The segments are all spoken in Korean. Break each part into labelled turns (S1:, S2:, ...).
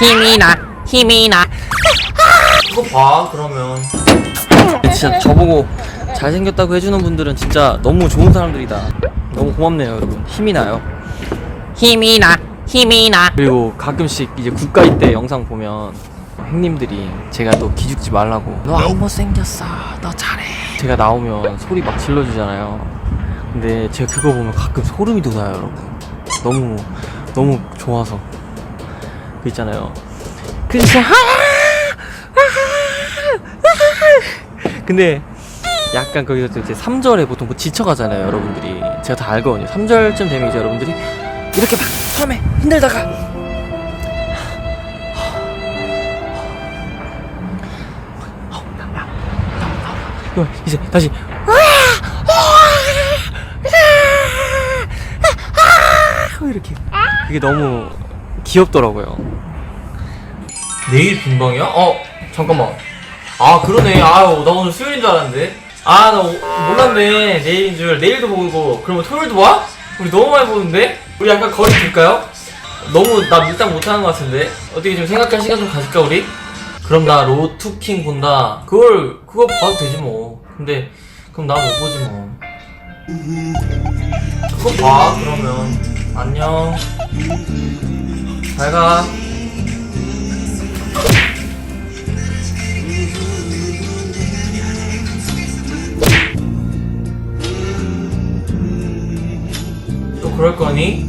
S1: 힘이 나 힘이 나.
S2: 그거 봐 그러면.
S3: 진짜 저보고 잘생겼다고 해주는 분들은 진짜 너무 좋은 사람들이다. 너무 고맙네요, 여러분. 힘이 나요.
S1: 힘이 나 힘이 나.
S3: 그리고 가끔씩 이제 국가이 때 영상 보면 형님들이 제가 또 기죽지 말라고 너 안 못생겼어. 너 잘해. 제가 나오면 소리 막 질러주잖아요. 근데 제가 그거 보면 가끔 소름이 돋아요 여러분. 너무 너무 좋아서 그 있잖아요. 그래서 하 근데 약간 거기서 또 이제 3절에 보통 뭐 지쳐가잖아요 여러분들이. 제가 다 알거든요. 3절쯤 되면 이제 여러분들이 이렇게 막 처음에 힘들다가 이제 다시 이렇게. 그게 너무 귀엽더라고요.
S2: 내일 빈방이야? 어 잠깐만. 아 그러네. 아유 나 오늘 수요일인 줄 알았는데. 아 나 몰랐네. 내일인 줄. 내일도 보고 그러면 토요일도 와? 우리 너무 많이 보는데? 우리 약간 거리 둘까요? 너무 나 밀당 못하는 것 같은데. 어떻게 좀 생각할 시간 좀 가질까 우리? 그럼 나 로투킹 본다. 그걸 그거 봐도 되지 뭐. 근데 그럼 나 못 보지 뭐. 그거 봐 그러면. 안녕 잘가 또 그럴 거니?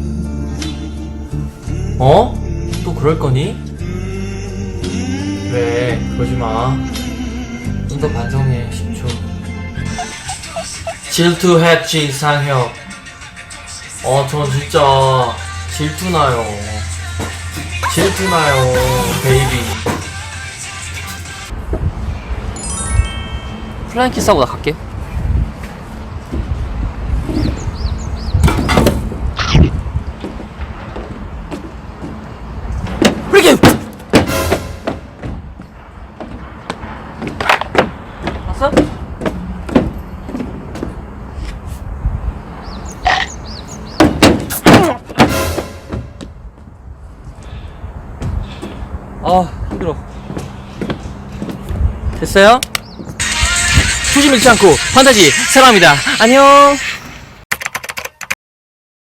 S2: 어? 또 그럴 거니? 그래, 그러지 마. 좀 더 반성해, 10초. 질투 해치 이상혁. 어, 저 진짜 질투나요. 질투나요, 베이비.
S3: 플라잉 키스하고 나 갈게 아 힘들어. 됐어요? 초심 잃지 않고 판타지 사랑합니다. 안녕